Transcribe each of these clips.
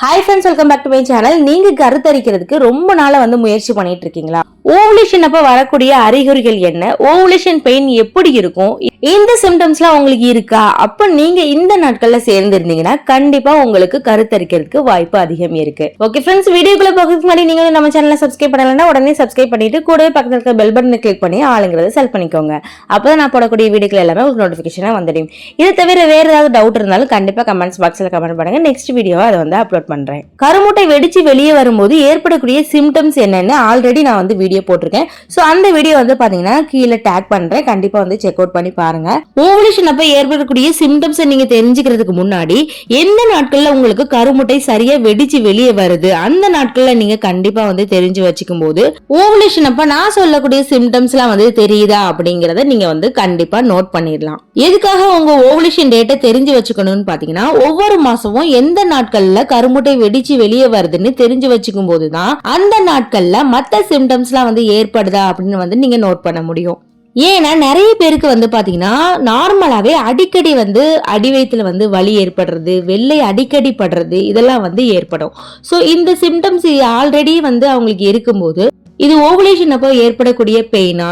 Hi friends welcome back to my channel நீங்க கருத்தரிக்கிறதுக்கு ரொம்ப நாளா வந்து முயற்சி பண்ணிட்டு இருக்கீங்களா ஓவலேஷன் அப்ப வரக்கூடிய அறிகுறிகள் என்ன? ஓவலேஷன் பெயின் எப்படி இருக்கும்? இந்த சிம்டம்ஸ்லாம் உங்களுக்கு இருக்கா? அப்ப நீங்க இந்த நாட்கள்ல சேர்ந்திருந்தீங்கன்னா கண்டிப்பா உங்களுக்கு கருத்தரிக்கிறதுக்கு வாய்ப்பு அதிகம் இருக்கு. ஓகே ஃப்ரெண்ட்ஸ் வீடியோக்குள்ள போகிறதுக்கு முன்னாடி நீங்க நம்ம சேனலை சப்ஸ்கிரைப் பண்ணலன்னா உடனே சப்ஸ்கிரைப் பண்ணிட்டு கூடவே பக்கத்தில் இருக்க பெல் பட்டனை கிளிக் பண்ணி ஆளுங்கிறத செல் பண்ணிக்கோங்க. அப்பதான் நான் போடக்கூடிய வீடியோக்கள் எல்லாமே உங்களுக்கு நோட்டிஃபிகேஷனா வந்துடும். இது தவிர வேற ஏதாவது டவுட் இருந்தாலும் கண்டிப்பா கமெண்ட்ஸ் பாக்ஸ்ல கமெண்ட் பண்ணுங்க. நெக்ஸ்ட் வீடியோவை அதை வந்து அப்லோட் பண்றேன். கருமுட்டை வெடிச்சு வெளியே வரும்போது ஏற்படக்கூடிய சிம்டம்ஸ் என்னன்னு ஆல்ரெடி நான் வந்து வீடியோ போட்டிருக்கேன். ஸோ அந்த வீடியோ வந்து பாத்தீங்கன்னா கீழே டேக் பண்றேன். கண்டிப்பா வந்து செக் அவுட் பண்ணி பாருங்க. ஓவலேஷன் அப்ப ஏற்படக்கூடிய சிம்டம்ஸ் நீங்க தெரிஞ்சுக்கிறதுக்கு முன்னாடி எந்த நாட்கள்ல உங்களுக்கு கருமுட்டை சரியா வெடிச்சு வெளியே வருது? அந்த நாட்கள்ல நீங்க கண்டிப்பா வந்து தெரிஞ்சு வச்சுக்கும் போது ஓவலேஷன் அப்ப நான் சொல்லக்கூடிய சிம்டம்ஸ் எல்லாம் வந்து தெரியுதா அப்படிங்கறத நீங்க வந்து கண்டிப்பா நோட் பண்ணிடலாம். எதுக்காக உங்க ஓவலேஷன் டேட்டை தெரிஞ்சு வச்சுக்கணும்னு பாத்தீங்கன்னா ஒவ்வொரு மாசமும் எந்த நாட்கள்ல கருமுட்டை வெடிச்சு வெளியே வருதுன்னு தெரிஞ்சு வச்சுக்கும் போதுதான் அந்த நாட்கள்ல மத்த சிம்டம்ஸ் எல்லாம் வந்து ஏற்படுதா அப்படின்னு வந்து நீங்க நோட் பண்ண முடியும். ஏன்னா நிறைய பேருக்கு வந்து பாத்தீங்கன்னா நார்மலாவே அடிக்கடி வந்து அடி வயிற்றுல வந்து வலி ஏற்படுறது வெள்ளை அடிக்கடி படுறது இதெல்லாம் வந்து ஏற்படும். ஸோ இந்த சிம்டம்ஸ் ஆல்ரெடி வந்து அவங்களுக்கு இருக்கும்போது இது ஓவலேஷன் அப்போ ஏற்படக்கூடிய பெயினா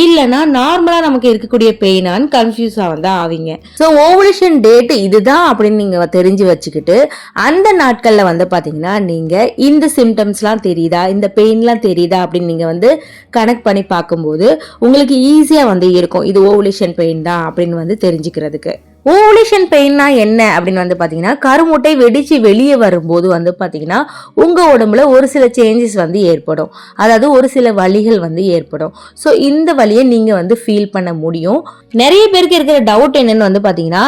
இல்லைன்னா நார்மலாக நமக்கு இருக்கக்கூடிய பெயினான்னு கன்ஃபியூஸா வந்து ஆவீங்க. ஸோ ஓவலேஷன் டேட்டு இதுதான் அப்படின்னு நீங்கள் தெரிஞ்சு வச்சுக்கிட்டு அந்த நாட்களில் வந்து பார்த்தீங்கன்னா நீங்கள் இந்த சிம்டம்ஸ்லாம் தெரியுதா? இந்த பெயின்லாம் தெரியுதா? அப்படின்னு நீங்கள் வந்து கனெக்ட் பண்ணி பார்க்கும்போது உங்களுக்கு ஈஸியாக வந்து இருக்கும். இது ஓவலேஷன் பெயின் தான் அப்படின்னு வந்து தெரிஞ்சுக்கிறதுக்கு. ஓவலேஷன் பெயின்னா என்ன அப்படின்னு வந்து பார்த்தீங்கன்னா கருமுட்டை வெடித்து வெளியே வரும்போது வந்து பார்த்தீங்கன்னா உங்கள் உடம்புல ஒரு சில சேஞ்சஸ் வந்து ஏற்படும். அதாவது ஒரு சில வழிகள் வந்து ஏற்படும். ஸோ இந்த வழியை நீங்கள் வந்து ஃபீல் பண்ண முடியும். நிறைய பேருக்கு இருக்கிற டவுட் என்னன்னு வந்து பார்த்தீங்கன்னா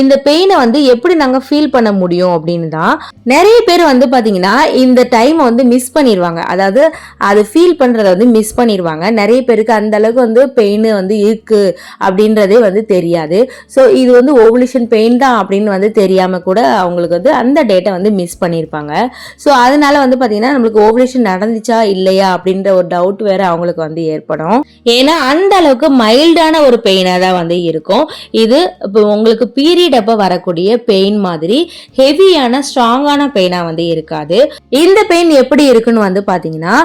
இந்த பெயினை வந்து எப்படி நாங்கள் ஃபீல் பண்ண முடியும் அப்படின்னு தான் நிறைய பேர் வந்து பார்த்தீங்கன்னா இந்த டைமை வந்து மிஸ் பண்ணிடுவாங்க அதாவது அது ஃபீல் பண்ணுறத வந்து மிஸ் பண்ணிடுவாங்க நிறைய பேருக்கு அந்த அளவுக்கு வந்து பெயின் வந்து இருக்குது அப்படின்றதே வந்து தெரியாது. ஸோ இது வந்து ஓவலேஷன் பெயின் தான் அப்படின்னு வந்து தெரியாமல் கூட அவங்களுக்கு வந்து அந்த டேட்டை வந்து மிஸ் பண்ணியிருப்பாங்க. ஸோ அதனால வந்து பார்த்தீங்கன்னா நம்மளுக்கு ஓவலேஷன் நடந்துச்சா இல்லையா அப்படின்ற ஒரு டவுட் வேற அவங்களுக்கு வந்து ஏற்படும். ஏன்னா அந்த அளவுக்கு மைல்டான ஒரு பெயினாக தான் வந்து இருக்கும். இது இப்போ உங்களுக்கு பீரியட் அப்போ வரக்கூடிய பெயின் மாதிரி ஹெவியான ஸ்ட்ராங்கான பெயினாக வந்து இருக்காது. இந்த பெயின் எப்படி இருக்குன்னு வந்து பார்த்தீங்கன்னா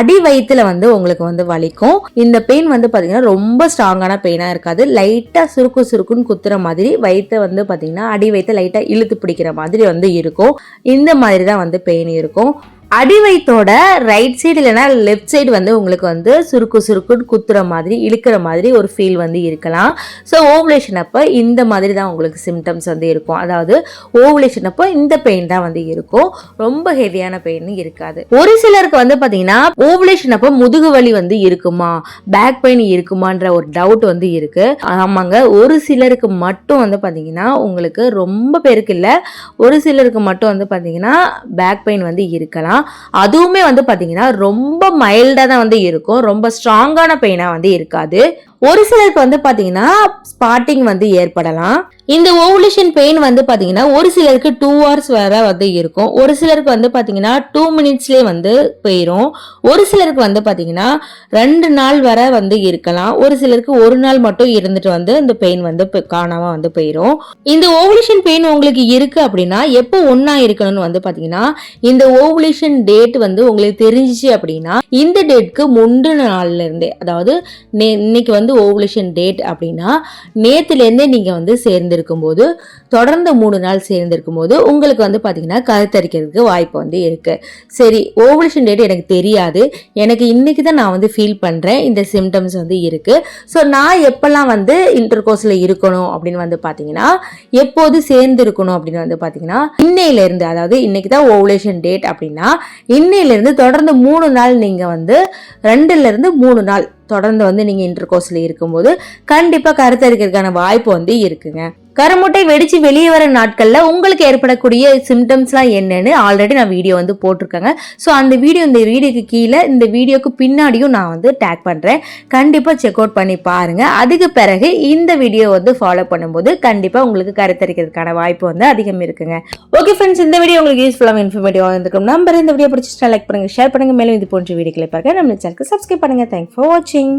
அடி வயிற்றுல வந்து உங்களுக்கு வந்து வலிக்கும். இந்த பெயின் வந்து பார்த்தீங்கன்னா ரொம்ப ஸ்ட்ராங்கான பெயினாக இருக்காது. லைட்டாக சுருக்கு சுருக்குன்னு குத்துற மாதிரி வயிற்றை வந்து பார்த்தீங்கன்னா அடி வயிற்று லைட்டாக இழுத்து பிடிக்கிற மாதிரி வந்து இருக்கும். இந்த மாதிரி தான் வந்து பெயின் இருக்கும். அடி வயிற்றோட ரைட் சைடு இல்லைனா லெஃப்ட் சைடு வந்து உங்களுக்கு வந்து சுருக்கு சுருக்குன்னு குத்துற மாதிரி இழுக்கிற மாதிரி ஒரு ஃபீல் வந்து இருக்கலாம். ஸோ ஓவலேஷன் அப்போ இந்த மாதிரி தான் உங்களுக்கு சிம்டம்ஸ் வந்து இருக்கும். அதாவது ஓவலேஷன் அப்போ இந்த பெயின் தான் வந்து இருக்கும். ரொம்ப ஹெவியான பெயின் இருக்காது. ஒரு சிலருக்கு வந்து பார்த்தீங்கன்னா ஓவலேஷன் அப்போ முதுகு வலி வந்து இருக்குமா பேக் பெயின் இருக்குமான்ற ஒரு டவுட் வந்து இருக்கு. ஆமாங்க ஒரு சிலருக்கு மட்டும் வந்து பார்த்தீங்கன்னா உங்களுக்கு ரொம்ப பேருக்கு இல்லை ஒரு சிலருக்கு மட்டும் வந்து பார்த்தீங்கன்னா பேக் பெயின் வந்து இருக்கலாம். அதுவுமே வந்து பார்த்தீங்கன்னா ரொம்ப மைல்டாக தான் வந்து இருக்கும். ரொம்ப ஸ்ட்ராங்கான பெயினாக வந்து இருக்காது. ஒரு சிலருக்கு வந்து பார்த்தீங்கன்னா ஸ்பாட்டிங் வந்து ஏற்படலாம். இந்த ஓவுலேஷன் பெயின் வந்து பார்த்தீங்கன்னா ஒரு சிலருக்கு டூ ஹவர்ஸ் வரை வந்து இருக்கும். ஒரு சிலருக்கு வந்து பார்த்தீங்கன்னா டூ மினிட்ஸ்லேயே வந்து போயிடும் ஒரு சிலருக்கு வந்து பார்த்தீங்கன்னா ரெண்டு நாள் வரை வந்து இருக்கலாம். ஒரு சிலருக்கு ஒரு நாள் மட்டும் இருந்துட்டு வந்து இந்த பெயின் வந்து காணாமல் வந்து போயிடும் இந்த ஓவுலேஷன் பெயின் உங்களுக்கு இருக்கு அப்படின்னா எப்போ ஒன்றா இருக்கணும்னு வந்து பார்த்தீங்கன்னா இந்த ஓவுலேஷன் டேட் வந்து உங்களுக்கு தெரிஞ்சிச்சு அப்படின்னா இந்த டேட்க்கு முந்தின நாள்ல இருந்தே அதாவது இன்னைக்கு வந்து ஓவலேஷன் டேட் அப்படின்னா நேற்றுலேருந்தே நீங்கள் வந்து சேர்ந்திருக்கும் போது தொடர்ந்து மூணு நாள் சேர்ந்திருக்கும் போது உங்களுக்கு வந்து பார்த்தீங்கன்னா கருத்தரிக்கிறதுக்கு வாய்ப்பு வந்து இருக்குது சரி ஓவலேஷன் டேட் எனக்கு தெரியாது. எனக்கு இன்னைக்கு தான் நான் வந்து ஃபீல் பண்ணுறேன் இந்த சிம்டம்ஸ் வந்து இருக்குது ஸோ நான் எப்போல்லாம் வந்து இன்டர்கோர்ஸில் இருக்கணும் அப்படின்னு வந்து பார்த்தீங்கன்னா எப்போது சேர்ந்துருக்கணும் அப்படின்னு வந்து பார்த்தீங்கன்னா இன்னையிலேருந்து அதாவது இன்னைக்கு தான் ஓவலேஷன் டேட் அப்படின்னா இன்னையிலேருந்து தொடர்ந்து மூணு நாள் நீங்கள் வந்து ரெண்டுலேருந்து மூணு நாள் தொடர்ந்து வந்து நீங்கள் இன்டர் கோர்ஸில் இருக்கும்போது கண்டிப்பாக கருத்தரிக்கிறதுக்கான வாய்ப்பு வந்து இருக்குங்க. கருமுட்டை வெடிச்சு வெளியே வர நாட்களில் உங்களுக்கு ஏற்படக்கூடிய சிம்டம்ஸ்லாம் என்னன்னு ஆல்ரெடி நான் வீடியோ வந்து போட்டிருக்கேங்க. ஸோ அந்த வீடியோ இந்த வீடியோக்கு கீழே இந்த வீடியோக்கு பின்னாடியும் நான் வந்து டேக் பண்ணுறேன் கண்டிப்பாக செக் அவுட் பண்ணி பாருங்கள் அதுக்கு பிறகு இந்த வீடியோ வந்து ஃபாலோ பண்ணும்போது கண்டிப்பாக உங்களுக்கு கருத்தரிக்கிறதுக்கான வாய்ப்பு வந்து அதிகம் இருக்குங்க. ஓகே ஃப்ரெண்ட்ஸ் இந்த வீடியோ உங்களுக்கு யூஸ்ஃபுல்லாக இன்ஃபர்மேட்டிவாக இருந்திருக்கும். நம்பர் இந்த வீடியோ பிடிச்சிட்டு லைக் பண்ணுங்கள் ஷேர் பண்ணுங்கள் மேலும் இது போன்ற வீடியோக்களை பார்க்க நம்ம சேனலுக்கு சப்ஸ்கிரைப் பண்ணுங்க. தேங்க் ஃபார் வாட்சிங்